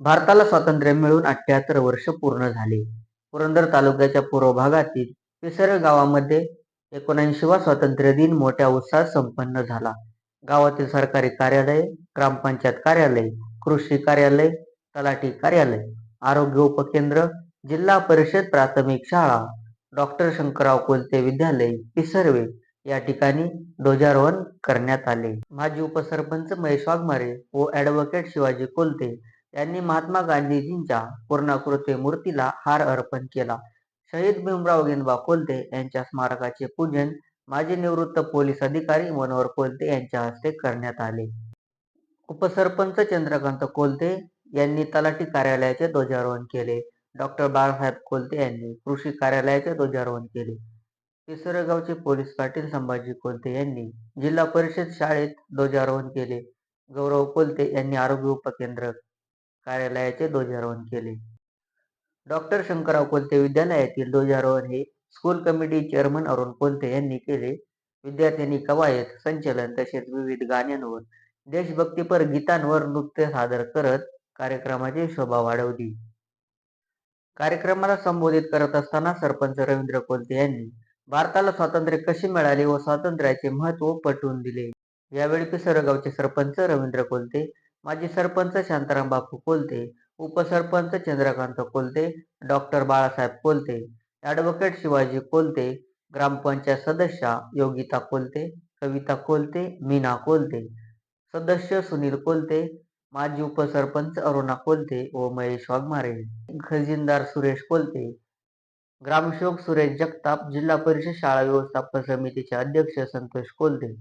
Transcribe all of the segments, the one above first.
भारताला स्वातंत्र्य मिळून अठ्ठ्याहत्तर वर्ष पूर्ण झाले. पुरंदर तालुक्याच्या पूर्व भागातील पिसर गावामध्ये एकोणऐंशीवा स्वातंत्र्य दिन मोठ्या उत्साहात संपन्न झाला. गावातील सरकारी कार्यालय ग्रामपंचायत कार्यालय, कृषी कार्यालय, तलाठी कार्यालय, आरोग्य उपकेंद्र, जिल्हा परिषद प्राथमिक शाळा, डॉक्टर शंकरराव कोलते विद्यालय, पिसर्वे या ठिकाणी ध्वजारोहण करण्यात आले. माजी उपसरपंच महेश वाघमारे व ऍडव्होकेट शिवाजी कोलते यांनी महात्मा गांधीजींच्या पूर्णाकृती मूर्तीला हार अर्पण केला. शहीद भीमराव गेंदबा कोलते यांच्या स्मारकाचे पूजन माजी निवृत्त पोलीस अधिकारी मनोहर कोलते यांच्या हस्ते करण्यात आले. उपसरपंच चंद्रकांत कोलते यांनी तलाठी कार्यालयाचे ध्वजारोहण केले. डॉ. बाळासाहेब कोलते यांनी कृषी कार्यालयाचे ध्वजारोहण केले. केसरगावचे पोलीस पाटील संभाजी कोलते यांनी जिल्हा परिषद शाळेत ध्वजारोहण केले. गौरव कोलते यांनी आरोग्य उपकेंद्र कार्यालयाचे ध्वजारोहण केले. डॉ. शंकरराव कोलते विद्यालयातील ध्वजारोहण हे school committee chairman Arun Kolte यांनी केले. विद्यार्थ्यांनी कवायत, संचलन तसेच विविध गाण्यांवर, देशभक्तीपर गीतांवर नृत्य सादर करत कार्यक्रमाची शोभा वाढवली. कार्यक्रमाला संबोधित करत असताना सरपंच रवींद्र कोलते यांनी भारताला स्वातंत्र्य कसे मिळाले व स्वातंत्र्याचे महत्त्व पटवून दिले. यावेळी पिसरगावचे सरपंच रवींद्र कोलते, माजी सरपंच शांताराम बापू कोलते, उपसरपंच चंद्रकांत कोलते, डॉक्टर बाळासाहेब कोलते, ॲडव्होकेट शिवाजी कोलते, ग्रामपंचायत सदस्या योगिता कोलते, कविता कोलते, मीना कोलते, सदस्य सुनील कोलते, माजी उपसरपंच अरुणा कोलते व महेश वाघमारे, खजिनदार सुरेश कोलते, ग्रामसेवक सुरेश जगताप, जिल्हा परिषद शाळा व्यवस्थापन समितीचे अध्यक्ष संतोष कोलते,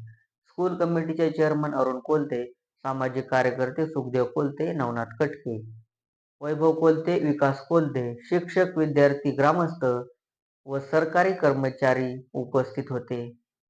स्कूल कमिटीचे चेअरमन अरुण कोलते, सामाजिक कार्यकर्ते सुखदेव कोलते, नवनाथ कटके, वैभव कोलते, विकास कोलते, शिक्षक, विद्यार्थी, ग्रामस्थ व सरकारी कर्मचारी उपस्थित होते.